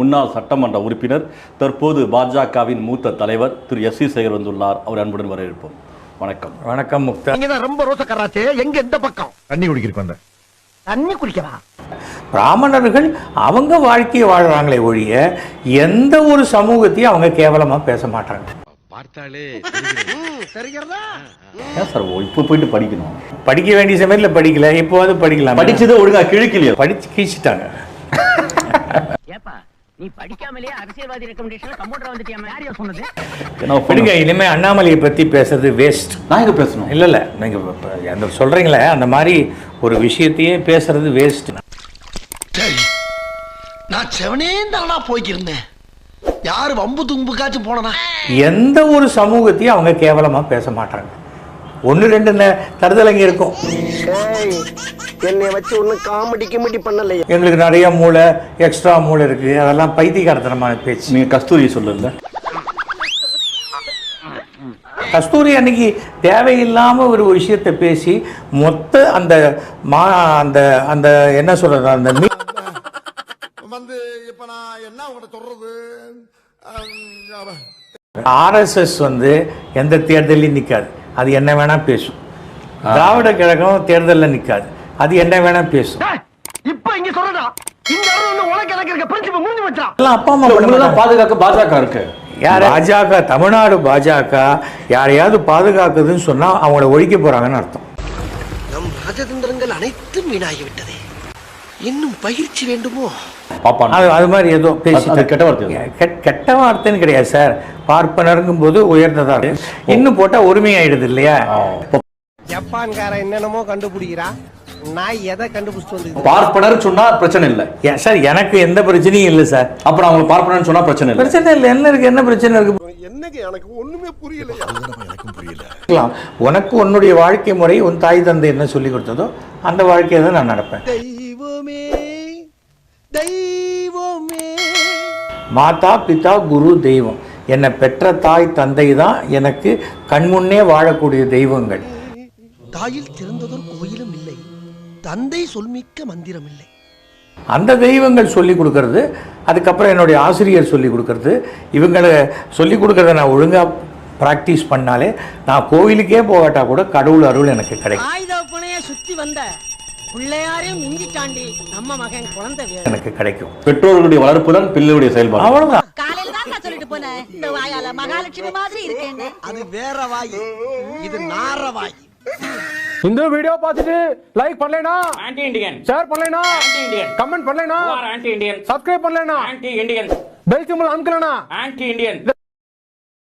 முன்னாள் சட்டமன்ற உறுப்பினர் தற்போது பாஜகவின் மூத்த தலைவர் திரு எஸ் சி சேகர் வந்துள்ளார். அவர் அன்புடன் வரவேற்போம். வணக்கம். வணக்கம் முக்தா. நீங்க தான் ரொம்ப ரோசக்காராச்சே எங்க எந்த பக்கம்? தண்ணி குடிக்கிறதுக்கு வந்தேன். தண்ணி குடிக்கவா? பிராமணர்கள் அவங்க வாழ்க்கையை வாழ்றாங்களே ஒழிய எந்த ஒரு சமூகத்தையும் அவங்க கேவலமா பேச மாட்டாங்க. ஏன் சார் இப்போ போயிட்டு படிக்கணும்? படிக்க வேண்டிய சமயத்துல படிக்கல இப்போவாது படிக்கலாம். படிச்சதை ஒழுங்கா கிழிக்கலையா? படிச்சு கீழ்ச்சிட்டாங்க. ஏப்பா நீ படிக்காமலே அரசியல்வாதி ரெக்கமெண்டேஷன்ல கம்ப்யூட்டர் வந்துட்டியாமா யாரையா சொன்னது? ஏன்னா விடுங்க இனிமே அண்ணாமலையை பத்தி பேசுறது வேஸ்ட் நான் பேசணும்? இல்ல இல்ல நீங்க அந்த சொல்றீங்களே அந்த மாதிரி ஒரு விஷயத்தையே பேசுறது வேஸ்ட் நான் செவனே தானா போய்க்கிருந்தேன். யாரு வம்பு தும்புக்காச்சும் போனனா? எந்த ஒரு சமூகத்தையும் அவங்க கேவலமா பேச மாட்டாங்க. ஒன்று ரெண்டு தருதலைங்க இருக்கும். என்னை வச்சு ஒன்னும் காமெடி கிமெடி பண்ணலையே. எங்களுக்கு நிறைய மூளை எக்ஸ்ட்ரா மூளை இருக்கு. அதெல்லாம் பைத்தியக்காரத்தனமான பேச்சு. நீங்க கஸ்தூரி சொல்லல கஸ்தூரி அன்னைக்கு தேவையில்லாம ஒரு விஷயத்தை பேசி மொத்த அந்த மா அந்த அந்த என்ன சொல்றது அந்த நான் என்ன உங்கள்கிட்ட சொல்றது? ஆர்எஸ்எஸ் வந்து எந்த தேர்தலையும் நிற்காது அது என்ன வேணா பேசும். திராவிட கழகம் தேர்தலில் நிற்காது அது என்ன வேணா பேசும். இப்ப இங்க சொல்றடா இந்த எனக்கு இருக்க பிரின்சிபல் முடிஞ்சு எல்லாம் அப்பா அம்மா. பாதுகாக்க பாஜக இருக்கு. யார்? பாஜக தமிழ்நாடு பாஜக யாரையாவது பாதுகாக்குதுன்னு சொன்னா அவங்கள ஒழிக்க போறாங்கன்னு அர்த்தம். நம் ராஜதந்திரங்கள் அனைத்தும் வீணாகிவிட்டதே. இன்னும் பயிற்சி வேண்டுமோ? பாப்பான் அது மாதிரி ஏதோ பேசி கெட்ட வார்த்தை கெட்- கெட்ட வார்த்தைன்னு கிடையாது சார் பார்ப்பனருங்கும் போது உயர்ந்ததா இருக்கு. இன்னும் போட்டா உரிமையாயிடுது இல்லையா? ஜப்பான்காரன் என்னென்னமோ கண்டுபிடிக்கிறா நான் எதை கண்டுபிடிச்சிட்டு வந்து பார்ப்பனர் சொன்னா பிரச்சனை இல்லை. ஏன் சார் எனக்கு எந்த பிரச்சனையும் இல்லை சார் அப்புறம் அவங்க பார்ப்பனர் சொன்னா பிரச்சனை இல்லை. பிரச்சனை இல்லை. என்ன இருக்கு? என்ன பிரச்சனை இருக்கு? என்னங்க எனக்கு ஒண்ணுமே புரியலையா? இருக்கலாம். உனக்கு உன்னுடைய வாழ்க்கை முறை உன் தாய் தந்தை என்ன சொல்லி கொடுத்ததோ அந்த வாழ்க்கையை தான் நான் நடப்பேன். தெய்வமே. தெய்வமே. மாதா பிதா குரு தெய்வம். என்னை பெற்ற தாய் தந்தை தான் எனக்கு கண்முன்னே வாழக்கூடிய தெய்வங்கள். தாயில் திறந்ததொரு கோயிலும் இல்லை. தந்தை சொல்மிக்க மந்திரம் இல்லை. அந்த தெய்வங்கள் சொல்லி கொடுக்கறது அதுக்கப்புறம் என்னுடைய ஆசிரியர் சொல்லி கொடுக்கறது. இவங்களை சொல்லி கொடுக்கறத நான் ஒழுங்காக ப்ராக்டிஸ் பண்ணாலே நான் கோவிலுக்கே போகாட்டா கூட கடவுள் அருள் எனக்கு கிடைக்கும். சுத்தி வந்த பிள்ளையாரையும் மிஞ்சிட்டாண்டி நம்ம மகன் குழந்தை வேணும். எனக்கு கிடைக்கும். பெற்றோர்களுடைய வளர்ப்பு தான் பிள்ளையுடைய செயல்பாடு. அவ்வளோதான் காலையில தான் நான் சொல்லிட்டு போனேன் இந்த வாயால மகாலட்சுமி மாதிரி இருக்கேன்னு அது வேற வாய். இது நார வாய். இந்த வீடியோ பார்த்துட்டு லைக் பண்ணலைனா ஆன்டி இண்டியன் ஷேர் பண்ணலைனா ஆன்டி இண்டியன் கமெண்ட் பண்ணலைனா ஆன்டி இண்டியன் சப்ஸ்கிரைப் பண்ணலைனா ஆன்டி இண்டியன் பெல் சிம்பிள் அமுக்கலனா ஆன்டி இண்டியன்